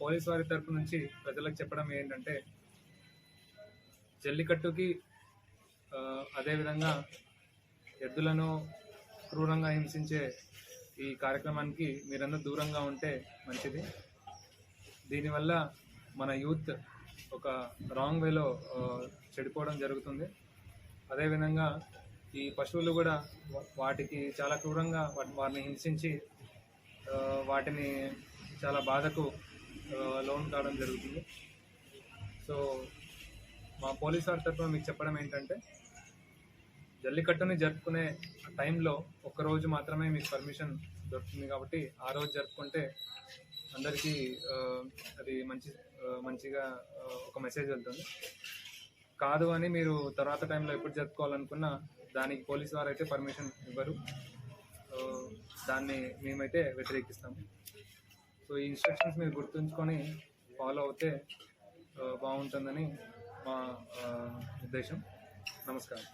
Police వారి తరపు నుంచి ప్రజలకు చెప్పడం ఏంటంటే జల్లికట్టుకి అదేవిధంగా ఎద్దులను క్రూరంగా హింసించే ఈ కార్యక్రమానికి మీరందరూ దూరంగా ఉంటే మంచిది. దీనివల్ల మన యూత్ ఒక రాంగ్ వేలో చెడిపోవడం జరుగుతుంది. అదేవిధంగా ఈ పశువులు కూడా వాటికి చాలా క్రూరంగా వాటి వాటిని హింసించి వాటిని చాలా బాధకు లోన్ కావడం జరుగుతుంది. సో మా పోలీస్ వారి తరఫున మీకు చెప్పడం ఏంటంటే జల్లికట్టుని జరుపుకునే టైంలో ఒక్కరోజు మాత్రమే మీకు పర్మిషన్ దొరుకుతుంది కాబట్టి ఆ రోజు జరుపుకుంటే అందరికీ అది మంచి మంచిగా ఒక మెసేజ్ వెళ్తుంది. కాదు అని మీరు తర్వాత టైంలో ఎప్పుడు జరుపుకోవాలనుకున్నా దానికి పోలీస్ వారు అయితే పర్మిషన్ ఇవ్వరు. దాన్ని మేమైతే వ్యతిరేకిస్తాము. సో ఈ ఇన్స్ట్రక్షన్స్ మీరు గుర్తుంచుకొని ఫాలో అవుతే బాగుంటుందని మా ఉద్దేశం. నమస్కారం.